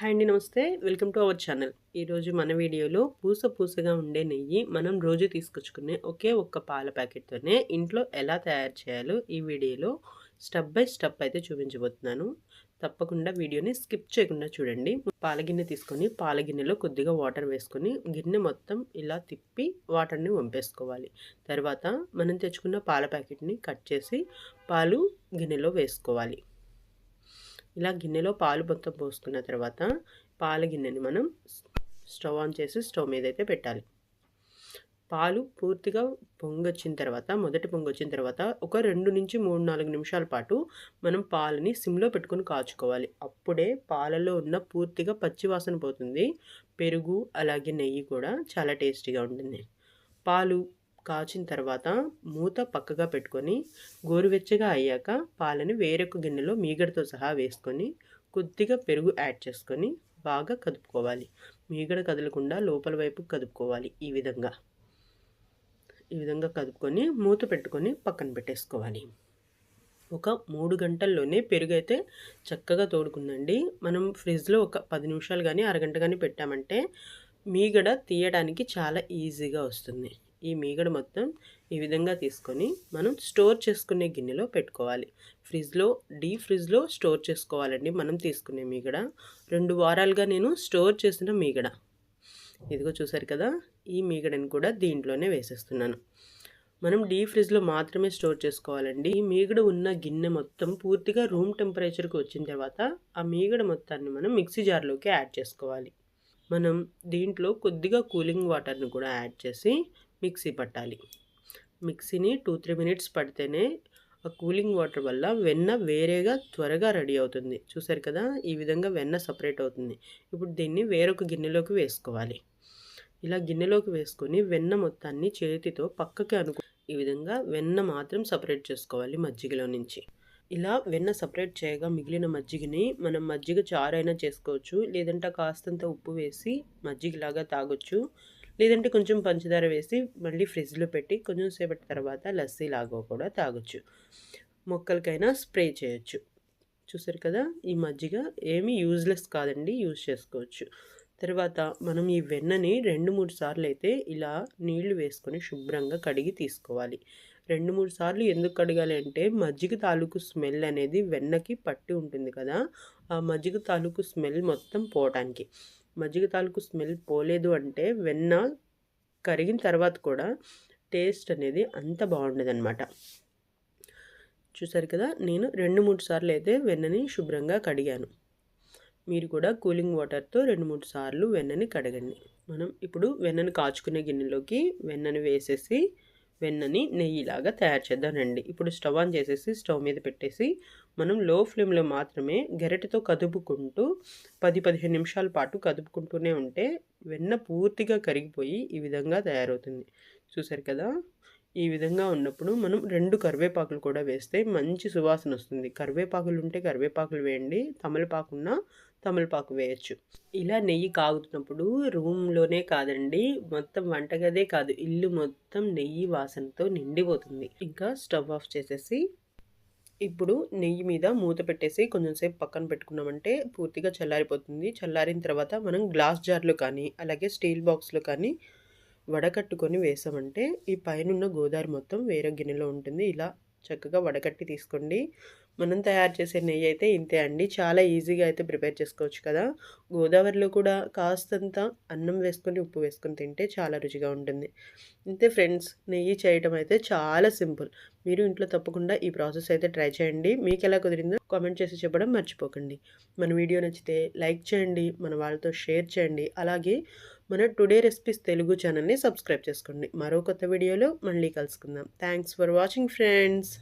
Hi అండి నమస్తే. Welcome to our channel. ఈరోజు మన వీడియోలో పూస పూసగా ఉండే నెయ్యి మనం రోజు తీసుకొచ్చుకునే ఒకే ఒక్క పాల ప్యాకెట్తోనే ఇంట్లో ఎలా తయారు చేయాలో ఈ వీడియోలో స్టెప్ బై స్టెప్ అయితే చూపించబోతున్నాను. తప్పకుండా వీడియోని స్కిప్ చేయకుండా చూడండి. పాల గిన్నె తీసుకొని పాల గిన్నెలో కొద్దిగా వాటర్ వేసుకొని గిన్నె మొత్తం ఇలా తిప్పి వాటర్ని వంపేసుకోవాలి. తర్వాత మనం తెచ్చుకున్న పాల ప్యాకెట్ని కట్ చేసి పాలు గిన్నెలో వేసుకోవాలి. ఇలా గిన్నెలో పాలు మొత్తం పోసుకున్న తర్వాత పాల గిన్నెని మనం స్టవ్ ఆన్ చేసి స్టవ్ మీద అయితే పెట్టాలి. పాలు పూర్తిగా పొంగొచ్చిన తర్వాత మొదటి పొంగొచ్చిన తర్వాత ఒక రెండు నుంచి మూడు నాలుగు నిమిషాల పాటు మనం పాలని సిమ్లో పెట్టుకొని కాచుకోవాలి. అప్పుడే పాలలో ఉన్న పూర్తిగా పచ్చివాసన పోతుంది. పెరుగు అలాగే నెయ్యి కూడా చాలా టేస్టీగా ఉంటుంది. పాలు కాచిన తర్వాత మూత పక్కగా పెట్టుకొని గోరువెచ్చగా అయ్యాక పాలని వేరొక గిన్నెలో మీగడతో సహా వేసుకొని కొద్దిగా పెరుగు యాడ్ చేసుకొని బాగా కదుపుకోవాలి. మీగడ కదలకుండా లోపల వైపు కదుపుకోవాలి ఈ విధంగా. ఈ విధంగా కదుపుకొని మూత పెట్టుకొని పక్కన పెట్టేసుకోవాలి. ఒక మూడు గంటల్లోనే పెరుగు అయితే చక్కగా తోడుకుందండి. మనం ఫ్రిడ్జ్లో ఒక పది నిమిషాలు కానీ అరగంట కానీ పెట్టామంటే మీగడ తీయడానికి చాలా ఈజీగా వస్తుంది. ఈ మీగడ మొత్తం ఈ విధంగా తీసుకొని మనం స్టోర్ చేసుకునే గిన్నెలో పెట్టుకోవాలి. ఫ్రిడ్జ్లో డీ ఫ్రిడ్జ్లో స్టోర్ చేసుకోవాలండి మనం తీసుకునే మీగడ. రెండు వారాలుగా నేను స్టోర్ చేసిన మీగడ. ఇదిగో చూసారు కదా ఈ మీగడని కూడా దీంట్లోనే వేసేస్తున్నాను. మనం డీ ఫ్రిడ్జ్లో మాత్రమే స్టోర్ చేసుకోవాలండి. ఈ మీగడ ఉన్న గిన్నె మొత్తం పూర్తిగా రూమ్ టెంపరేచర్కి వచ్చిన తర్వాత ఆ మీగడ మొత్తాన్ని మనం మిక్సీ జార్లోకి యాడ్ చేసుకోవాలి. మనం దీంట్లో కొద్దిగా కూలింగ్ వాటర్ని కూడా యాడ్ చేసి మిక్సీ పట్టాలి. మిక్సీని టూ త్రీ మినిట్స్ పడితేనే ఆ కూలింగ్ వాటర్ వల్ల వెన్న వేరేగా త్వరగా రెడీ అవుతుంది. చూసారు కదా ఈ విధంగా వెన్న సపరేట్ అవుతుంది. ఇప్పుడు దీన్ని వేరొక గిన్నెలోకి వేసుకోవాలి. ఇలా గిన్నెలోకి వేసుకొని వెన్న మొత్తాన్ని చేతితో పక్కకి అనుకు ఈ విధంగా వెన్న మాత్రం సపరేట్ చేసుకోవాలి మజ్జిగలో నుంచి. ఇలా వెన్న సపరేట్ చేయగా మిగిలిన మజ్జిగని మనం మజ్జిగ చారైనా చేసుకోవచ్చు లేదంటే కాస్తంత ఉప్పు వేసి మజ్జిగలాగా తాగొచ్చు. లేదంటే కొంచెం పంచదార వేసి మళ్ళీ ఫ్రిడ్జ్లో పెట్టి కొంచెం సేపటి తర్వాత లస్సీ లాగా కూడా తాగొచ్చు. మొక్కలకైనా స్ప్రే చేయొచ్చు. చూసారు కదా? ఈ మజ్జిగ ఏమీ యూజ్లెస్ కాదండి యూజ్ చేసుకోవచ్చు. తర్వాత మనం ఈ వెన్నని రెండు మూడు సార్లు అయితే ఇలా నీళ్ళు వేసుకొని శుభ్రంగా కడిగి తీసుకోవాలి. రెండు మూడు సార్లు ఎందుకు కడగాలి అంటే మజ్జిగ తాలూకు స్మెల్ అనేది వెన్నకి పట్టి ఉంటుంది కదా? ఆ మజ్జిగ తాలూకు స్మెల్ మొత్తం పోవటానికి. మజ్జిగ తాలూకు స్మెల్ పోలేదు అంటే వెన్న కరిగిన తర్వాత కూడా టేస్ట్ అనేది అంత బాగుండేది అనమాట చూసారు కదా నేను రెండు మూడు సార్లు అయితే వెన్నని శుభ్రంగా కడిగాను. మీరు కూడా కూలింగ్ వాటర్తో రెండు మూడు సార్లు వెన్నని కడగండి. మనం ఇప్పుడు వెన్నను కాచుకునే గిన్నెలోకి వెన్నని వేసేసి వెన్నని నెయ్యిలాగా తయారు చేద్దానండి ఇప్పుడు స్టవ్ ఆన్ చేసేసి స్టవ్ మీద పెట్టేసి మనం లో ఫ్లేమ్లో మాత్రమే గెరటితో కదుపుకుంటూ పది పదిహేను నిమిషాల పాటు కదుపుకుంటూనే ఉంటే వెన్న పూర్తిగా కరిగిపోయి ఈ విధంగా తయారవుతుంది. చూసారు కదా? ఈ విధంగా ఉన్నప్పుడు మనం రెండు కరివేపాకులు కూడా వేస్తే మంచి సువాసన వస్తుంది. కరివేపాకులు ఉంటే కరివేపాకులు వేయండి. తమలపాకున్న తమలపాకు వేయచ్చు. ఇలా నెయ్యి కాగుతున్నప్పుడు రూమ్లోనే కాదండి మొత్తం వంటగదే కాదు. ఇల్లు మొత్తం నెయ్యి వాసనతో నిండిపోతుంది. ఇంకా స్టవ్ ఆఫ్ చేసేసి ఇప్పుడు నెయ్యి మీద మూత పెట్టేసి కొంచెం సేపు పక్కన పెట్టుకున్నామంటే పూర్తిగా చల్లారిపోతుంది. చల్లారిన తర్వాత మనం గ్లాస్ జార్లో కానీ అలాగే స్టీల్ బాక్స్లో కానీ వడకట్టుకొని వేసామంటే ఈ పైన గోదావరి మొత్తం వేరే గిన్నెలో ఉంటుంది. ఇలా చక్కగా వడకట్టి తీసుకోండి. మనం తయారు చేసే నెయ్యి అయితే ఇంతే అండి. చాలా ఈజీగా అయితే ప్రిపేర్ చేసుకోవచ్చు కదా. గోదావరిలో కూడా కాస్తంత అన్నం వేసుకొని ఉప్పు వేసుకొని తింటే చాలా రుచిగా ఉంటుంది. ఇంతే ఫ్రెండ్స్ నెయ్యి చేయటం అయితే చాలా సింపుల్. మీరు ఇంట్లో తప్పకుండా ఈ ప్రాసెస్ అయితే ట్రై చేయండి. మీకు ఎలా కుదిరిందో కామెంట్ చేసి చెప్పడం మర్చిపోకండి. మన వీడియో నచ్చితే లైక్ చేయండి మన వాళ్ళతో షేర్ చేయండి. అలాగే మన టుడే రెసిపీస్ తెలుగు ఛానల్ని సబ్స్క్రైబ్ చేసుకోండి. మరో కొత్త వీడియోలో మళ్ళీ కలుసుకుందాం. Thanks for watching friends.